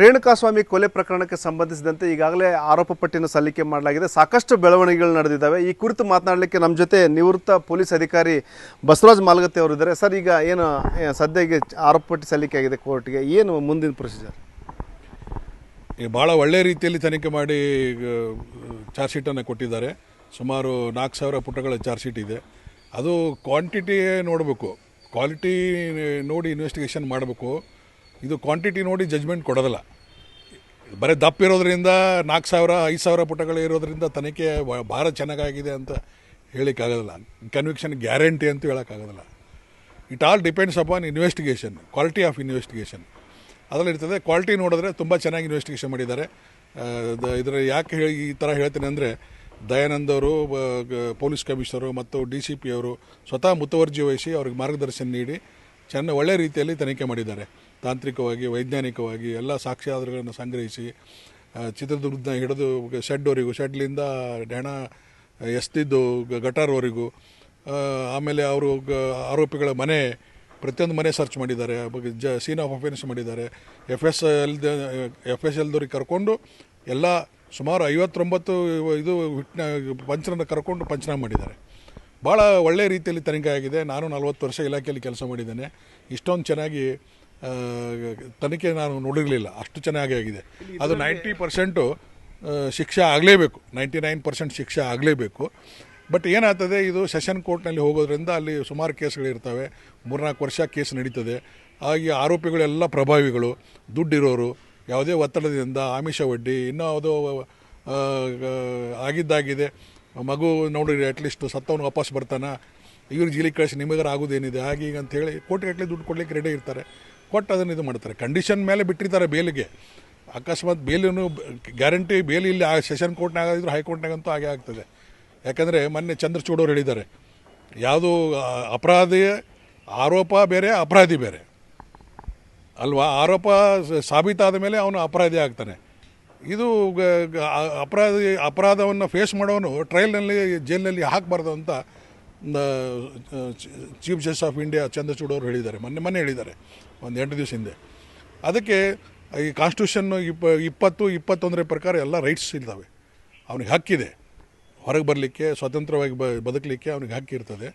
ರೇಣುಕಾಸ್ವಾಮಿ ಕೊಲೆ ಪ್ರಕರಣಕ್ಕೆ ಸಂಬಂಧಿಸಿದಂತೆ ಈಗಾಗಲೇ ಆರೋಪ ಪಟ್ಟಿಯನ್ನು ಸಲ್ಲಿಕೆ ಮಾಡಲಾಗಿದೆ. ಸಾಕಷ್ಟು ಬೆಳವಣಿಗೆಗಳು ನಡೆದಿದ್ದಾವೆ. ಈ ಕುರಿತು ಮಾತನಾಡಲಿಕ್ಕೆ ನಮ್ಮ ಜೊತೆ ನಿವೃತ್ತ ಪೊಲೀಸ್ ಅಧಿಕಾರಿ ಬಸವರಾಜ್ ಮಾಲ್ಗತ್ತಿ ಅವರು ಇದ್ದಾರೆ ಸರ್, ಈಗ ಏನು ಸದ್ಯಕ್ಕೆ ಸದ್ಯ ಆರೋಪ ಪಟ್ಟಿ ಸಲ್ಲಿಕೆ ಆಗಿದೆ ಕೋರ್ಟ್ಗೆ. ಏನು ಮುಂದಿನ ಪ್ರೊಸೀಜರ್? ಭಾಳ ಒಳ್ಳೆ ರೀತಿಯಲ್ಲಿ ತನಿಖೆ ಮಾಡಿ ಚಾರ್ಜ್ ಶೀಟನ್ನು ಕೊಟ್ಟಿದ್ದಾರೆ. ಸುಮಾರು ನಾಲ್ಕು ಸಾವಿರ ಪುಟಗಳ ಚಾರ್ಜ್ ಶೀಟ್ ಇದೆ. ಅದು ಕ್ವಾಂಟಿಟಿಯೇ ನೋಡಬೇಕು. ಕ್ವಾಲಿಟಿ ನೋಡಿ ಇನ್ವೆಸ್ಟಿಗೇಷನ್ ಮಾಡಬೇಕು. ಇದು ಕ್ವಾಂಟಿಟಿ ನೋಡಿ ಜಜ್ಮೆಂಟ್ ಕೊಡೋದಿಲ್ಲ. ಬರೀ ದಪ್ಪ ಇರೋದ್ರಿಂದ ನಾಲ್ಕು ಸಾವಿರ, ಐದು ಸಾವಿರ ಪುಟಗಳು ಇರೋದ್ರಿಂದ ತನಿಖೆ ಭಾಳ ಚೆನ್ನಾಗಾಗಿದೆ ಅಂತ ಹೇಳಿಕ್ಕಾಗೋದಿಲ್ಲ. ಕನ್ವಿಕ್ಷನ್ ಗ್ಯಾರಂಟಿ ಅಂತ ಹೇಳೋಕ್ಕಾಗೋದಿಲ್ಲ. It all depends upon investigation quality of investigation ಅದರಲ್ಲಿ ಇರ್ತದೆ ಕ್ವಾಲಿಟಿ ನೋಡಿದ್ರೆ ತುಂಬ ಚೆನ್ನಾಗಿ ಇನ್ವೆಸ್ಟಿಗೇಷನ್ ಮಾಡಿದ್ದಾರೆ. ಇದರ ಯಾಕೆ ಹೇಳಿ ಈ ಥರ ಹೇಳ್ತೀನಿ ಅಂದರೆ, ದಯಾನಂದ್ ಅವರು ಪೊಲೀಸ್ ಕಮಿಷನರು ಮತ್ತು ಡಿ ಸಿ ಪಿ ಅವರು ಸ್ವತಃ ಮುತುವರ್ಜಿ ವಹಿಸಿ ಅವ್ರಿಗೆ ಮಾರ್ಗದರ್ಶನ ನೀಡಿ ಚೆನ್ನ ಒಳ್ಳೆ ರೀತಿಯಲ್ಲಿ ತನಿಖೆ ಮಾಡಿದ್ದಾರೆ. ತಾಂತ್ರಿಕವಾಗಿ, ವೈಜ್ಞಾನಿಕವಾಗಿ ಎಲ್ಲ ಸಾಕ್ಷ್ಯಾಧಾರಗಳನ್ನು ಸಂಗ್ರಹಿಸಿ ಚಿತ್ರದುರ್ಗದ ಹಿಡಿದು ಶೆಡ್ವರೆಗೂ, ಶೆಡ್ಲಿಂದ ಹೆಣ ಎಸ್ತಿದ್ದು ಗಟಾರವರೆಗೂ ಆಮೇಲೆ ಅವರು ಆರೋಪಿಗಳ ಮನೆ, ಪ್ರತಿಯೊಂದು ಮನೆ ಸರ್ಚ್ ಮಾಡಿದ್ದಾರೆ ಜ ಸೀನ್ ಆಫ್ ಅಫೆನ್ಸ್ ಮಾಡಿದ್ದಾರೆ. F S L F S ಎಲ್ದವ್ರಿಗೆ ಕರ್ಕೊಂಡು ಎಲ್ಲ ಸುಮಾರು ಐವತ್ತೊಂಬತ್ತು ಇದು ಪಂಚರನ್ನು ಕರ್ಕೊಂಡು ಪಂಚನಾಮ ಮಾಡಿದ್ದಾರೆ. ಭಾಳ ಒಳ್ಳೆಯ ರೀತಿಯಲ್ಲಿ ತನಿಖೆ ಆಗಿದೆ. ನಾನು ನಲವತ್ತು ವರ್ಷ ಇಲಾಖೆಯಲ್ಲಿ ಕೆಲಸ ಮಾಡಿದ್ದೇನೆ. ಇಷ್ಟೊಂದು ಚೆನ್ನಾಗಿ ತನಿಖೆ ನಾನು ನೋಡಿರಲಿಲ್ಲ. ಅಷ್ಟು ಚೆನ್ನಾಗಿ ಆಗಿದೆ. ಅದು ನೈಂಟಿ ಪರ್ಸೆಂಟು ಶಿಕ್ಷೆ ಆಗಲೇಬೇಕು. ನೈಂಟಿ ನೈನ್ ಪರ್ಸೆಂಟ್ ಶಿಕ್ಷೆ ಆಗಲೇಬೇಕು. ಬಟ್ ಏನಾಗ್ತದೆ ಇದು ಸೆಷನ್ ಕೋರ್ಟ್ನಲ್ಲಿ ಹೋಗೋದ್ರಿಂದ ಅಲ್ಲಿ ಸುಮಾರು ಕೇಸ್ಗಳಿರ್ತವೆ ಮೂರ್ನಾಲ್ಕು ವರ್ಷ ಕೇಸ್ ನಡೀತದೆ. ಹಾಗೆ ಆರೋಪಿಗಳೆಲ್ಲ ಪ್ರಭಾವಿಗಳು ದುಡ್ಡಿರೋರು ಯಾವುದೇ ಒತ್ತಡದಿಂದ ಆಮಿಷ ಒಡ್ಡಿ ಇನ್ನೂ ಯಾವುದೋ ಆಗಿದ್ದಾಗಿದೆ. ಮಗು ನೋಡಿರಿ ಅಟ್ಲೀಸ್ಟ್ ಸತ್ತವನು ವಾಪಸ್ ಬರ್ತಾನೆ? ಇವ್ರು ಜೀಲಿ ಕಳಿಸಿ ನಿಮಗಾರ ಆಗೋದೇನಿದೆ? ಹಾಗೆ ಈಗ ಅಂತ ಹೇಳಿ ಕೋಟಿಗಟ್ಟಲೆ ದುಡ್ಡು ಕೊಡಲಿಕ್ಕೆ ರೆಡಿ ಇರ್ತಾರೆ. ಕೊಟ್ಟು ಅದನ್ನು ಇದು ಮಾಡ್ತಾರೆ. ಕಂಡೀಷನ್ ಮೇಲೆ ಬಿಟ್ಟಿರ್ತಾರೆ ಬೇಲಿಗೆ. ಅಕಸ್ಮಾತ್ ಬೇಲಿನೂ ಗ್ಯಾರಂಟಿ ಬೇಲಿ ಇಲ್ಲಿ ಆ ಸೆಷನ್ ಕೋರ್ಟ್ನಾಗ ಆಗಿದ್ರು ಹೈಕೋರ್ಟ್ನಾಗಂತೂ ಹಾಗೆ ಆಗ್ತದೆ. ಯಾಕಂದರೆ ಮೊನ್ನೆ ಚಂದ್ರಚೂಡ್ ಅವ್ರು ಹೇಳಿದ್ದಾರೆ. ಯಾವುದು ಅಪರಾಧಿ ಆರೋಪ ಬೇರೆ, ಅಪರಾಧಿ ಬೇರೆ. ಅಲ್ವಾ? ಆರೋಪ ಸಾಬೀತಾದ ಮೇಲೆ ಅವನು ಅಪರಾಧಿ ಆಗ್ತಾನೆ. ಇದು ಅಪರಾಧಿ, ಅಪರಾಧವನ್ನು ಫೇಸ್ ಮಾಡೋನು ಟ್ರಯಲ್ನಲ್ಲಿ ಜೈಲಿನಲ್ಲಿ ಹಾಕಬಾರ್ದು ಅಂತ chief justice of India Chandrachud ಅವರು ಹೇಳಿದ್ದಾರೆ. ಮೊನ್ನೆ ಮೊನ್ನೆ ಹೇಳಿದ್ದಾರೆ. ಒಂದು ಎಂಟು ದಿವಸ ಹಿಂದೆ. ಅದಕ್ಕೆ ಈ ಕಾನ್ಸ್ಟಿಟ್ಯೂಷನ್ನು ಇಪ್ಪ, ಇಪ್ಪತ್ತು, ಇಪ್ಪತ್ತೊಂದರ ಪ್ರಕಾರ ಎಲ್ಲ ರೈಟ್ಸ್ ಇದ್ದಾವೆ. ಅವನಿಗೆ ಹಕ್ಕಿದೆ ಹೊರಗೆ ಬರಲಿಕ್ಕೆ, ಸ್ವತಂತ್ರವಾಗಿ ಬ, ಬದುಕಲಿಕ್ಕೆ ಅವನಿಗೆ ಹಕ್ಕಿರ್ತದೆ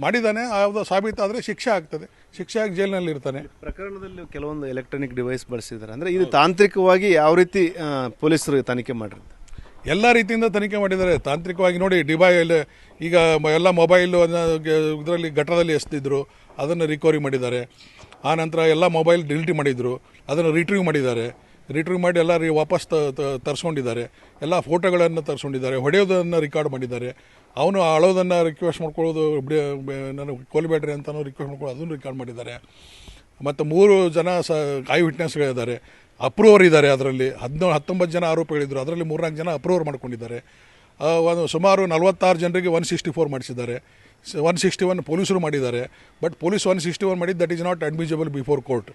ಮಾಡಿದ್ದಾನೆ ಯಾವುದೋ ಸಾಬೀತಾದರೆ ಶಿಕ್ಷೆ ಆಗ್ತದೆ. ಶಿಕ್ಷೆ ಆಗಿ ಜೈಲಿನಲ್ಲಿ ಇರ್ತಾನೆ. ಪ್ರಕರಣದಲ್ಲಿ ಕೆಲವೊಂದು ಎಲೆಕ್ಟ್ರಾನಿಕ್ ಡಿವೈಸ್ ಬಳಸಿದ್ದಾರೆ. ಅಂದರೆ ಇದು ತಾಂತ್ರಿಕವಾಗಿ ಯಾವ ರೀತಿ ಪೊಲೀಸರು ತನಿಖೆ ಮಾಡಿರ್ತಾರೆ ಎಲ್ಲ ರೀತಿಯಿಂದ ತನಿಖೆ ಮಾಡಿದ್ದಾರೆ. ತಾಂತ್ರಿಕವಾಗಿ ನೋಡಿ ಡಿಬೈಲ್ ಈಗ ಎಲ್ಲ ಮೊಬೈಲು ಇದರಲ್ಲಿ ಘಟ್ಟದಲ್ಲಿ ಎಸ್ತಿದ್ರು ಅದನ್ನು ರಿಕವರಿ ಮಾಡಿದ್ದಾರೆ. ಆನಂತರ ನಂತರ ಎಲ್ಲ ಮೊಬೈಲ್ ಡಿಲೀಟ್ ಮಾಡಿದರು, ಅದನ್ನು ರಿಟ್ರೀವ್ ಮಾಡಿದ್ದಾರೆ. ರಿಟ್ರೀವ್ ಮಾಡಿ ಎಲ್ಲ ರೀ ವಾಪಸ್ ತರಿಸ್ಕೊಂಡಿದ್ದಾರೆ. ಎಲ್ಲ ಫೋಟೋಗಳನ್ನು ತರಿಸ್ಕೊಂಡಿದ್ದಾರೆ, ಹೊಡೆಯೋದನ್ನು ರಿಕಾರ್ಡ್ ಮಾಡಿದ್ದಾರೆ. ಅವನು ಅಳೋದನ್ನು ರಿಕ್ವೆಸ್ಟ್ ಮಾಡ್ಕೊಳ್ಳೋದು ನಾನು ಕೊಲ್ಬೇಡ್ರಿ ಅಂತಲೂ ರಿಕ್ವೆಸ್ಟ್ ಮಾಡ್ಕೊಳ್ಳೋದು, ಅದನ್ನು ರಿಕಾರ್ಡ್ ಮಾಡಿದ್ದಾರೆ. ಮತ್ತು ಮೂರು ಜನ ಸ ಐ ವಿಟ್ನೆಸ್ಗಳಿದ್ದಾರೆ ಅಪ್ರೂವರ್ ಇದ್ದಾರೆ ಅದರಲ್ಲಿ. ಹದಿನೇಳು ಹತ್ತೊಂಬತ್ತು ಜನ ಆರೋಪಿಗಳಿದ್ದರು ಅದರಲ್ಲಿ ಮೂರ್ನಾಲ್ಕು ಜನ ಅಪ್ರೂವರ್ ಮಾಡ್ಕೊಂಡಿದ್ದಾರೆ. ಒಂದು ಸುಮಾರು ನಲವತ್ತಾರು ಜನರಿಗೆ ಒನ್ ಸಿಕ್ಸ್ಟಿ ಫೋರ್ ಮಾಡಿಸಿದ್ದಾರೆ. ಒನ್ ಸಿಕ್ಸ್ಟಿ ಒನ್ ಪೊಲೀಸರು ಮಾಡಿದ್ದಾರೆ. But police one sixty one ಮಾಡಿದ್ದು that is not admissible before court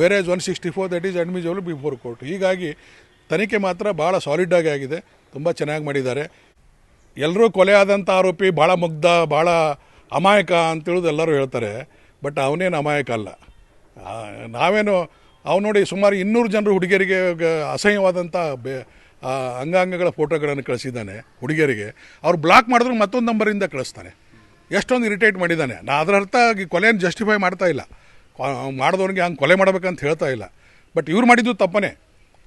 whereas one sixty four that is admissible before court ಹೀಗಾಗಿ ತನಿಖೆ ಮಾತ್ರ ಭಾಳ ಸಾಲಿಡ್ಡಾಗಿ ಆಗಿದೆ. ತುಂಬ ಚೆನ್ನಾಗಿ ಮಾಡಿದ್ದಾರೆ. ಎಲ್ಲರೂ ಕೊಲೆ ಆದಂಥ ಆರೋಪಿ ಭಾಳ ಮುಗ್ಧ ಭಾಳ ಅಮಾಯಕ ಅಂತೇಳೋದು ಎಲ್ಲರೂ ಹೇಳ್ತಾರೆ. ಬಟ್ ಅವನೇನು ಅಮಾಯಕ ಅಲ್ಲ. ನಾವೇನು ಅವ್ನು ನೋಡಿ ಸುಮಾರು ಇನ್ನೂರು ಜನರು ಹುಡುಗಿಯರಿಗೆ ಅಸಹ್ಯವಾದಂಥ ಬೆ ಅಂಗಾಂಗಗಳ ಫೋಟೋಗಳನ್ನು ಕಳಿಸಿದ್ದಾನೆ ಹುಡುಗಿಯರಿಗೆ. ಅವ್ರು ಬ್ಲಾಕ್ ಮಾಡಿದ್ರು ಮತ್ತೊಂದು ನಂಬರಿಂದ ಕಳಿಸ್ತಾನೆ. ಎಷ್ಟೊಂದು ಇರಿಟೇಟ್ ಮಾಡಿದ್ದಾನೆ. ನಾ ಅದರ ಅರ್ಥ ಕೊಲೆಯನ್ನು ಜಸ್ಟಿಫೈ ಮಾಡ್ತಾ ಇಲ್ಲ. ಮಾಡಿದವನಿಗೆ ಹಂಗೆ ಕೊಲೆ ಮಾಡಬೇಕಂತ ಹೇಳ್ತಾ ಇಲ್ಲ. ಬಟ್ ಇವ್ರು ಮಾಡಿದ್ದು ತಪ್ಪನೇ.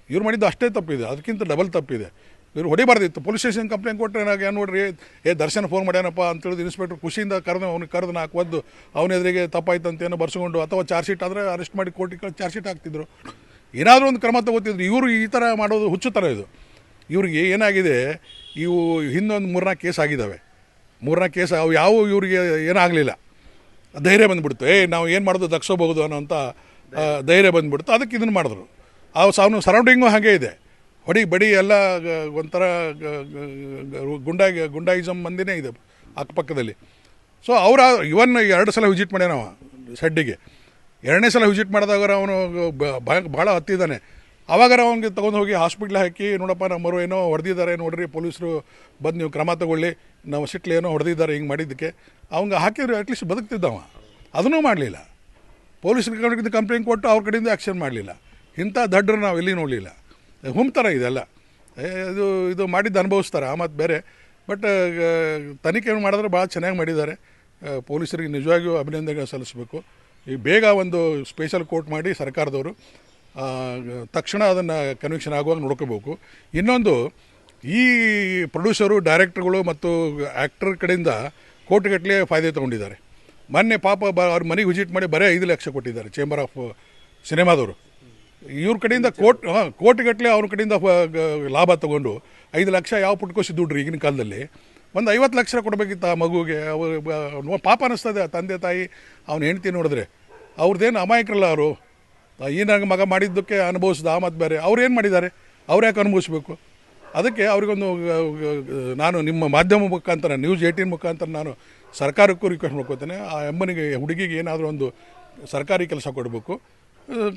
ಇವ್ರು ಮಾಡಿದ್ದು ಅಷ್ಟೇ ತಪ್ಪಿದೆ. ಅದಕ್ಕಿಂತ ಡಬಲ್ ತಪ್ಪಿದೆ. ಇವ್ರು ಹೊಡಿಬಾರ್ದಿತ್ತು ಪೊಲೀಸ್ ಸ್ಟೇಷನ್ ಕಂಪ್ಲೇಂಟ್ ಕೊಟ್ಟರೆ ಏನಾಗ ನೋಡ್ರಿ, ಏ, ದರ್ಶನ ಫೋನ್ ಮಾಡ್ಯಾನಪ್ಪ ಅಂತೇಳಿದು ಇನ್ಸ್ಪೆಕ್ಟರ್ ಖುಷಿಯಿಂದ ಕರೆದು, ಅವ್ನಿಗೆ ಕರೆದು ನಾಲ್ಕು ಒದ್ದು, ಅವನ ಎದುರಿಗೆ ತಪ್ಪಾಯ್ತು ಅಂತ ಏನೋ ಬರ್ಸ್ಕೊಂಡು, ಅಥವಾ ಚಾರ್ಜ್ ಶೀಟ್ ಆದರೆ ಅರೆಸ್ಟ್ ಮಾಡಿ ಕೋರ್ಟಿಗೆ ಚಾರ್ಜ್ ಶೀಟ್ ಹಾಕ್ತಿದ್ರು. ಏನಾದರೂ ಒಂದು ಕ್ರಮ ತಗೋತಿದ್ರು. ಇವರು ಈ ಥರ ಮಾಡೋದು ಹುಚ್ಚು ಥರ ಇದು. ಇವ್ರಿಗೆ ಏನಾಗಿದೆ, ಇವು ಹಿಂದೊಂದು ಮೂರ್ನಾಲ್ಕು ಕೇಸ್ ಆಗಿದ್ದಾವೆ ಮೂರ್ನಾಲ್ಕು ಕೇಸ್ ಅವು ಯಾವ ಇವರಿಗೆ ಏನಾಗಲಿಲ್ಲ. ಧೈರ್ಯ ಬಂದ್ಬಿಡ್ತು. ಏ, ನಾವು ಏನು ಮಾಡೋದು ದಕ್ಸೋಬಹುದು ಅನ್ನೋಂಥ ಧೈರ್ಯ ಬಂದ್ಬಿಡ್ತು. ಅದಕ್ಕೆ ಇದನ್ನು ಮಾಡಿದ್ರು. ಆ ಸರೌಂಡಿಂಗು ಹಾಗೆ ಇದೆ. ಹೊಡಿ, ಬಡಿ ಎಲ್ಲ ಒಂಥರ ಗುಂಡಾಗಿ ಗುಂಡಾಯಿಸಮ್ ಮಂದಿನೇ ಇದೆ ಅಕ್ಕಪಕ್ಕದಲ್ಲಿ. ಸೊ ಅವರ, ಇವನ್ ಎರಡು ಸಲ ವಿಸಿಟ್ ನಾವು ಶೆಡ್ಡಿಗೆ. ಎರಡನೇ ಸಲ ವಿಸಿಟ್ ಮಾಡಿದಾಗ ಅವನು ಭಾಳ ಹತ್ತಿದ್ದಾನೆ ಅವಾಗಾರ ಅವನಿಗೆ ತೊಗೊಂಡು ಹೋಗಿ ಹಾಸ್ಪಿಟ್ಲ್ ಹಾಕಿ, ನೋಡಪ್ಪ ನಮ್ಮರು ಏನೋ ಹೊಡೆದಿದ್ದಾರೆ ನೋಡ್ರಿ, ಪೊಲೀಸರು ಬಂದು ನೀವು ಕ್ರಮ ತಗೊಳ್ಳಿ, ನಾವು ಸಿಟ್ಲಿ ಏನೋ ಹೊಡೆದಿದ್ದಾರೆ, ಹಿಂಗೆ ಮಾಡಿದ್ದಕ್ಕೆ. ಅವಂಗೆ ಹಾಕಿದ್ರು ಅಟ್ಲೀಸ್ಟ್ ಬದುಕ್ತಿದ್ದವ ಅದನ್ನೂ ಮಾಡಲಿಲ್ಲ. ಪೊಲೀಸರ ಕಂಪ್ಲೇಂಟ್ ಕೊಟ್ಟು ಅವ್ರ ಕಡೆಯಿಂದ ಆ್ಯಕ್ಷನ್ ಮಾಡಲಿಲ್ಲ. ಇಂಥ ದಡ್ಡರು ನಾವು ಎಲ್ಲಿ ನೋಡಲಿಲ್ಲ. ಹುಮ್ತಾರ ಇದೆಲ್ಲ ಇದು ಇದು ಮಾಡಿದ್ದು ಅನುಭವಿಸ್ತಾರೆ ಮತ್ತು ಬೇರೆ. ಬಟ್ ತನಿಖೆ ಮಾಡಿದ್ರೆ ಭಾಳ ಚೆನ್ನಾಗಿ ಮಾಡಿದ್ದಾರೆ. ಪೊಲೀಸರಿಗೆ ನಿಜವಾಗಿಯೂ ಅಭಿನಂದನೆ ಸಲ್ಲಿಸಬೇಕು. ಈ ಬೇಗ ಒಂದು ಸ್ಪೆಷಲ್ ಕೋರ್ಟ್ ಮಾಡಿ ಸರ್ಕಾರದವರು ತಕ್ಷಣ ಅದನ್ನು ಕನ್ವಿಕ್ಷನ್ ಆಗುವಾಗ ನೋಡ್ಕೋಬೇಕು. ಇನ್ನೊಂದು, ಈ ಪ್ರೊಡ್ಯೂಸರು ಡೈರೆಕ್ಟ್ರುಗಳು ಮತ್ತು ಆ್ಯಕ್ಟರ್ ಕಡೆಯಿಂದ ಕೋಟಿಗಟ್ಟಲೆ ಫಾಯ್ದೆ ತೊಗೊಂಡಿದ್ದಾರೆ. ಮೊನ್ನೆ ಪಾಪ ಬ, ಅವ್ರ ಮನೆಗೆ ವಿಸಿಟ್ ಮಾಡಿ ಬರೀ ಐದು ಲಕ್ಷ ಕೊಟ್ಟಿದ್ದಾರೆ ಚೇಂಬರ್ ಆಫ್ ಸಿನಿಮಾದವರು ಇವ್ರ ಕಡೆಯಿಂದ ಕೋಟ್, ಹಾಂ ಕೋಟಿಗಟ್ಟಲೆ ಅವ್ರ ಕಡೆಯಿಂದ ಲಾಭ ತಗೊಂಡು ಐದು ಲಕ್ಷ ಯಾವ ಪುಟ್ಕೋಸಿ ದುಡ್ರಿ ಈಗಿನ ಕಾಲದಲ್ಲಿ. ಒಂದು ಐವತ್ತು ಲಕ್ಷ ಕೊಡಬೇಕಿತ್ತು ಆ ಮಗುಗೆ. ಪಾಪ ಅನ್ನಿಸ್ತದೆ ತಂದೆ, ತಾಯಿ, ಅವ್ನ ಹೆಂಡ್ತಿ ನೋಡಿದ್ರೆ. ಅವ್ರದ್ದೇನು ಅಮಾಯಕರಲ್ಲ ಅವರು. ಈ ನನಗೆ ಮಗ ಮಾಡಿದ್ದಕ್ಕೆ ಅನುಭವಿಸ್ದ ಆ ಮತ್ತು ಬೇರೆ. ಅವ್ರು ಏನು ಮಾಡಿದ್ದಾರೆ? ಅವ್ರು ಯಾಕೆ ಅನುಭವಿಸ್ಬೇಕು? ಅದಕ್ಕೆ ಅವ್ರಿಗೊಂದು ನಾನು ನಿಮ್ಮ ಮಾಧ್ಯಮ ಮುಖಾಂತರ, ನ್ಯೂಸ್ ಏಯ್ಟೀನ್ ಮುಖಾಂತರ ನಾನು ಸರ್ಕಾರಕ್ಕೂ ರಿಕ್ವೆಸ್ಟ್ ಮಾಡ್ಕೋತೇನೆ. ಆ ಅಮ್ಮನಿಗೆ, ಹುಡುಗಿಗೆ ಏನಾದರೂ ಒಂದು ಸರ್ಕಾರಿ ಕೆಲಸ ಕೊಡಬೇಕು.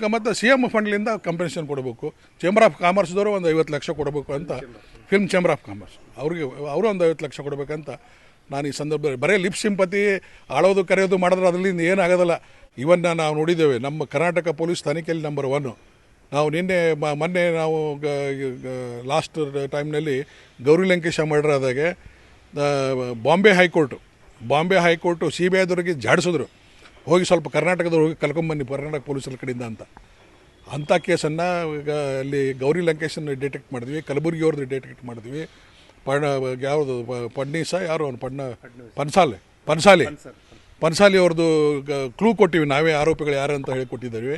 ಮತ್ತು ಸಿ ಎಂ ಫಂಡ್ಲಿಂದ ಕಂಪೆನ್ಸೇಷನ್ ಕೊಡಬೇಕು. ಚೇಂಬರ್ ಆಫ್ ಕಾಮರ್ಸ್ದವರು ಒಂದು ಐವತ್ತು ಲಕ್ಷ ಕೊಡಬೇಕು ಅಂತ. ಫಿಲ್ಮ್ ಚೇಂಬರ್ ಆಫ್ ಕಾಮರ್ಸ್ ಅವ್ರಿಗೆ ಅವರು ಒಂದು ಐವತ್ತು ಲಕ್ಷ ಕೊಡಬೇಕಂತ ನಾನು ಈ ಸಂದರ್ಭದಲ್ಲಿ ಬರೀ ಲಿಪ್ ಸಿಂಪತಿ ಆಳೋದು ಕರೆಯೋದು ಮಾಡಿದ್ರೆ ಅದರಿಂದ ಏನಾಗೋದಿಲ್ಲ. ಇವನ್ನ ನಾವು ನೋಡಿದ್ದೇವೆ ನಮ್ಮ ಕರ್ನಾಟಕ ಪೊಲೀಸ್ ತನಿಖೆಯಲ್ಲಿ ನಂಬರ್ ಒನ್ನು ನಾವು ನಿನ್ನೆ ಮ- ಮೊನ್ನೆ ನಾವು ಲಾಸ್ಟ್ ಟೈಮ್ನಲ್ಲಿ Gauri Lankesh murder ಆದಾಗೆ Bombay high court Bombay high court C B ಐದವರಿಗೆ ಜಾಡಿಸಿದ್ರು ಹೋಗಿ ಸ್ವಲ್ಪ ಕರ್ನಾಟಕದವ್ರು ಹೋಗಿ ಕರ್ಕೊಂಬನ್ನಿ ಕರ್ನಾಟಕ ಪೊಲೀಸರ ಕಡೆಯಿಂದ ಅಂತ. ಅಂಥ ಕೇಸನ್ನು ಈಗ ಅಲ್ಲಿ ಗೌರಿ ಲಂಕೇಶನ್ ಡಿಟೆಕ್ಟ್ ಮಾಡಿದ್ವಿ, ಕಲಬುರ್ಗಿ ಅವ್ರದ್ದು ಡಿಟೆಕ್ಟ್ ಮಾಡಿದ್ವಿ. ಪಣ, ಯಾವುದು ಪಡ್ನೀಸ ಯಾರು ಅವ್ನು? ಪಣ್ಣ, ಪನ್ಸಾಲೆ, ಪನ್ಸಾಲಿ. ಪನ್ಸಾಲಿ ಅವ್ರದ್ದು ಕ್ಲೂ ಕೊಟ್ಟಿವಿ, ನಾವೇ ಆರೋಪಿಗಳು ಯಾರು ಅಂತ ಹೇಳಿ ಕೊಟ್ಟಿದ್ದೀವಿ.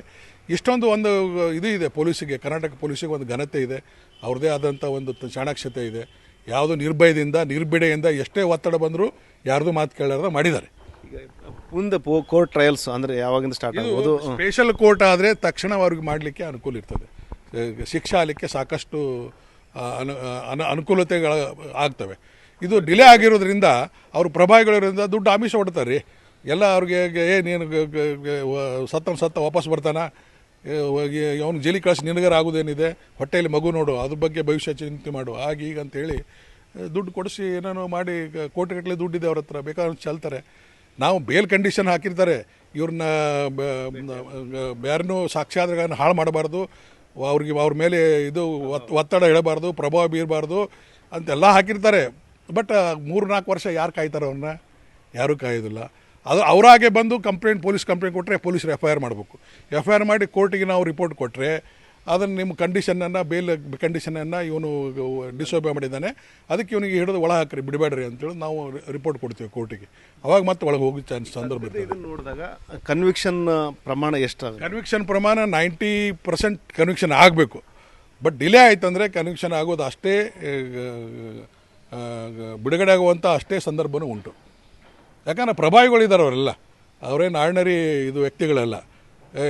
ಇಷ್ಟೊಂದು ಒಂದು ಇದು ಇದೆ ಪೊಲೀಸಿಗೆ, ಕರ್ನಾಟಕ ಪೊಲೀಸಿಗೆ ಒಂದು ಘನತೆ ಇದೆ. ಅವ್ರದ್ದೇ ಆದಂಥ ಒಂದು ಚಾಣಾಕ್ಷತೆ ಇದೆ. ಯಾವುದು ನಿರ್ಭಯದಿಂದ, ನಿರ್ಬಿಡೆಯಿಂದ ಎಷ್ಟೇ ಒತ್ತಡ ಬಂದರೂ ಯಾರ್ದು ಮಾತು ಕೇಳಾರ್ದ ಮಾಡಿದ್ದಾರೆ. ಮುಂದೆ ಕೋರ್ಟ್ ಟ್ರಯಲ್ಸ್ ಅಂದ್ರೆ ಯಾವಾಗಿಂದ ಸ್ಟಾರ್ಟ್ ಆಗ್ಬೋದು? ಸ್ಪೆಷಲ್ ಕೋರ್ಟ್ ಆದರೆ ತಕ್ಷಣ ಅವ್ರಿಗೆ ಮಾಡಲಿಕ್ಕೆ ಅನುಕೂಲ ಇರ್ತದೆ. ಶಿಕ್ಷೆ ಆಗಲಿಕ್ಕೆ ಸಾಕಷ್ಟು ಅನು ಅನುಕೂಲತೆಗಳ ಆಗ್ತವೆ. ಇದು ಡಿಲೇ ಆಗಿರೋದ್ರಿಂದ ಅವರು ಪ್ರಭಾವಿಗಳಿರೋದ್ರಿಂದ ದುಡ್ಡು ಆಮಿಷ ಹೊಡ್ತಾರೆ ರೀ ಎಲ್ಲ ಅವ್ರಿಗೆ ಏನೇನು ಸತ್ತ ಸತ್ತನ ಸತ್ತ ವಾಪಸ್ ಬರ್ತಾನೆ. ಅವನು ಜೈಲಿ ಕಳಿಸಿ ನಿನಗರ ಆಗೋದೇನಿದೆ? ಹೊಟ್ಟೆಯಲ್ಲಿ ಮಗು ನೋಡು ಅದ್ರ ಬಗ್ಗೆ ಭವಿಷ್ಯ ಚಿಂತೆ ಮಾಡು. ಆಗ ಈಗ ಅಂತೇಳಿ ದುಡ್ಡು ಕೊಡಿಸಿ ಏನೇನೋ ಮಾಡಿ ಕೋಟಿಗಟ್ಟಲೆ ದುಡ್ಡಿದೆ ಅವ್ರ ಹತ್ರ ಬೇಕಾದ್ರೆ ಚೆಲ್ತಾರೆ. ನಾವು ಬೇಲ್ ಕಂಡೀಷನ್ ಹಾಕಿರ್ತಾರೆ. ಇವ್ರನ್ನ ಬೇರೆನೂ ಸಾಕ್ಷ್ಯಾಧಾರಗಳನ್ನು ಹಾಳು ಮಾಡಬಾರ್ದು. ಅವ್ರಿಗೆ, ಅವ್ರ ಮೇಲೆ ಇದು ಒತ್- ಒತ್ತಡ ಇಡಬಾರ್ದು, ಪ್ರಭಾವ ಬೀರಬಾರ್ದು ಅಂತೆಲ್ಲ ಹಾಕಿರ್ತಾರೆ. ಬಟ್ ಮೂರು ನಾಲ್ಕು ವರ್ಷ ಯಾರು ಕಾಯ್ತಾರೆ ಅವ್ರನ್ನ? ಯಾರೂ ಕಾಯೋದಿಲ್ಲ. ಅದು ಅವರಾಗೆ ಬಂದು ಕಂಪ್ಲೇಂಟ್, ಪೊಲೀಸ್ ಕಂಪ್ಲೇಂಟ್ ಕೊಟ್ಟರೆ ಪೊಲೀಸರು ಎಫ್ ಐ ಆರ್ ಮಾಡಬೇಕು. ಎಫ್ ಐ ಆರ್ ಮಾಡಿ ಕೋರ್ಟಿಗೆ ನಾವು ರಿಪೋರ್ಟ್ ಕೊಟ್ಟರೆ ಅದನ್ನು ನಿಮ್ಮ ಕಂಡೀಷನನ್ನು ಬೇಲ್ ಕಂಡೀಷನನ್ನು ಇವನು ಡಿಸೋಬೆ ಮಾಡಿದ್ದಾನೆ. ಅದಕ್ಕೆ ಇವನಿಗೆ ಹಿಡಿದು ಒಳ ಹಾಕ್ರಿ ಬಿಡಬೇಡ್ರಿ ಅಂತೇಳಿ ನಾವು ರಿಪೋರ್ಟ್ ಕೊಡ್ತೀವಿ ಕೋರ್ಟಿಗೆ ಅವಾಗ ಮತ್ತೆ ಒಳಗೆ ಹೋಗಿ ಚಾನ್ಸ್ ಸಂದರ್ಭ ನೋಡಿದಾಗ ಕನ್ವಿಕ್ಷನ್ ಪ್ರಮಾಣ ಎಷ್ಟು ಕನ್ವಿಕ್ಷನ್ ಪ್ರಮಾಣ ನೈಂಟಿ ಪರ್ಸೆಂಟ್ ಕನ್ವಿಕ್ಷನ್ ಆಗಬೇಕು. ಬಟ್ ಡಿಲೇ ಆಯ್ತಂದರೆ ಕನ್ವಿಕ್ಷನ್ ಆಗೋದು ಅಷ್ಟೇ ಬಿಡುಗಡೆ ಆಗುವಂಥ ಅಷ್ಟೇ ಸಂದರ್ಭವೂ ಉಂಟು. ಯಾಕಂದ್ರೆ ಪ್ರಭಾವಿಗಳಿದ್ದಾರೆ ಅವರೆಲ್ಲ. ಅವರೇನು ಆರ್ಡಿನರಿ ಇದು ವ್ಯಕ್ತಿಗಳೆಲ್ಲ.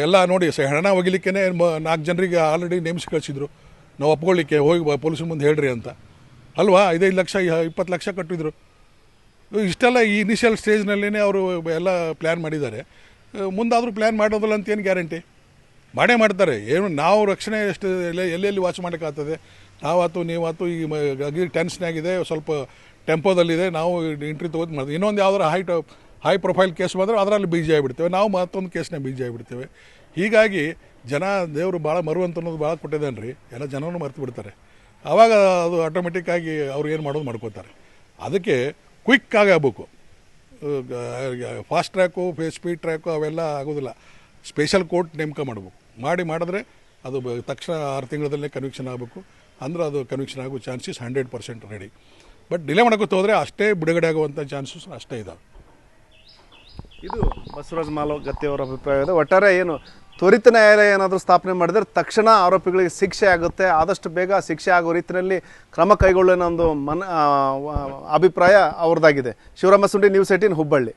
ಎಲ್ಲ ನೋಡಿ ಹಣ ಒಗಿಲಿಕ್ಕೆ ನಾಲ್ಕು ಜನರಿಗೆ ಆಲ್ರೆಡಿ ನೇಮಿಸಿ ಕಳಿಸಿದ್ರು. ನಾವು ಒಪ್ಕೊಳ್ಳಿಕ್ಕೆ, ಹೋಗಿ ಪೊಲೀಸ್ ಮುಂದೆ ಹೇಳ್ರಿ ಅಂತ. ಅಲ್ವಾ? ಐದೈದು ಲಕ್ಷ ಇಪ್ಪತ್ತು ಲಕ್ಷ ಕಟ್ಟಿದ್ರು. ಇಷ್ಟೆಲ್ಲ ಈ ಇನಿಷಿಯಲ್ ಸ್ಟೇಜ್ನಲ್ಲೇ ಅವರು ಎಲ್ಲ ಪ್ಲ್ಯಾನ್ ಮಾಡಿದ್ದಾರೆ. ಮುಂದಾದರೂ ಪ್ಲ್ಯಾನ್ ಮಾಡೋದಿಲ್ಲ ಅಂತ ಏನು ಗ್ಯಾರಂಟಿ ಮಾಡೇ ಮಾಡ್ತಾರೆ. ಏನು, ನಾವು ರಕ್ಷಣೆ ಎಷ್ಟು, ಎಲ್ಲ ಎಲ್ಲೆಲ್ಲಿ ವಾಚ್ ಮಾಡೋಕ್ಕಾಗ್ತದೆ? ನಾವಾತು, ನೀವಾತು, ಈ ಟೆನ್ಷನ್ ಆಗಿದೆ. ಸ್ವಲ್ಪ ಟೆಂಪೋದಲ್ಲಿದೆ ನಾವು ಎಂಟ್ರಿ ತೊಗೊಂಡು ಮಾಡ್ತೀವಿ. ಇನ್ನೊಂದು ಯಾವ್ದಾರು ಹೈ ಹೈ ಪ್ರೊಫೈಲ್ ಕೇಸ್ ಬಂದರೆ ಅದರಲ್ಲಿ ಬೀಜ ಆಗಿಬಿಡ್ತೇವೆ. ನಾವು ಮತ್ತೊಂದು ಕೇಸ್ನಾಗ ಬೀಜ ಆಗಿಬಿಡ್ತೇವೆ. ಹೀಗಾಗಿ ಜನ, ದೇವರು ಭಾಳ ಮರುವಂತ ಅನ್ನೋದು ಭಾಳ ಕೊಟ್ಟಿದ್ದಾನೆ ರೀ ಎಲ್ಲ ಜನನೂ ಮರ್ತು ಬಿಡ್ತಾರೆ. ಆವಾಗ ಅದು ಆಟೋಮೆಟಿಕ್ಕಾಗಿ ಅವ್ರು ಏನು ಮಾಡೋದು ಮಾಡ್ಕೋತಾರೆ. ಅದಕ್ಕೆ ಕ್ವಿಕ್ ಆಗಬೇಕು. ಫಾಸ್ಟ್ ಟ್ರ್ಯಾಕು ಸ್ಪೀಡ್ ಟ್ರ್ಯಾಕು ಅವೆಲ್ಲ ಆಗೋದಿಲ್ಲ. ಸ್ಪೆಷಲ್ ಕೋರ್ಟ್ ನೇಮಕ ಮಾಡಬೇಕು. ಮಾಡಿ ಮಾಡಿದ್ರೆ ಅದು ತಕ್ಷಣ ಆರು ತಿಂಗಳಲ್ಲೇ ಕನ್ವಿಕ್ಷನ್ ಆಗಬೇಕು. ಅಂದ್ರೆ ಅದು ಕನ್ವಿಕ್ಷನ್ ಆಗೋ chances hundred percent ready but delay ಮಾಡೋಕ್ಕೆ ಹೋದರೆ ಅಷ್ಟೇ ಬಿಡುಗಡೆ ಆಗುವಂಥ ಚಾನ್ಸಸ್ ಅಷ್ಟೇ ಇದ್ದಾವೆ ಇದು ಬಸವರಾಜ ಮಾಲೋ ಗತ್ತಿಯವರ ಅಭಿಪ್ರಾಯ ಇದೆ. ಒಟ್ಟಾರೆ ಏನು, ತ್ವರಿತ ನ್ಯಾಯಾಲಯ ಏನಾದರೂ ಸ್ಥಾಪನೆ ಮಾಡಿದ್ರೆ ತಕ್ಷಣ ಆರೋಪಿಗಳಿಗೆ ಶಿಕ್ಷೆ ಆಗುತ್ತೆ. ಆದಷ್ಟು ಬೇಗ ಶಿಕ್ಷೆ ಆಗೋ ರೀತಿಯಲ್ಲಿ ಕ್ರಮ ಕೈಗೊಳ್ಳೋಣ ಒಂದು ಮನ ಅಭಿಪ್ರಾಯ ಅವ್ರದ್ದಾಗಿದೆ ಶಿವರಾಮ ಸುಂಡಿ ನ್ಯೂಸ್ ಏಟೀನ್ ಹುಬ್ಬಳ್ಳಿ.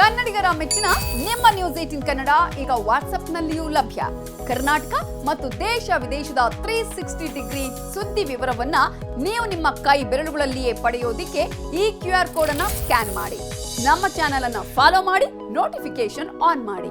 ಕನ್ನಡಿಗರ ಮೆಚ್ಚಿನ ನಿಮ್ಮ ನ್ಯೂಸ್ ಏಟಿನ್ ಕನ್ನಡ ಈಗ ವಾಟ್ಸ್ಆಪ್ನಲ್ಲಿಯೂ ಲಭ್ಯ. ಕರ್ನಾಟಕ ಮತ್ತು ದೇಶ ವಿದೇಶದ ತ್ರೀ ಸಿಕ್ಸ್ಟಿ ಡಿಗ್ರಿ ಸುದ್ದಿ ವಿವರವನ್ನ ನೀವು ನಿಮ್ಮ ಕೈ ಬೆರಳುಗಳಲ್ಲಿಯೇ ಪಡೆಯೋದಿಕ್ಕೆ ಈ ಕ್ಯೂ ಆರ್ ಕೋಡ್ ಅನ್ನ ಸ್ಕ್ಯಾನ್ ಮಾಡಿ. ನಮ್ಮ ಚಾನೆಲ್ ಅನ್ನು ಫಾಲೋ ಮಾಡಿ ನೋಟಿಫಿಕೇಶನ್ ಆನ್ ಮಾಡಿ.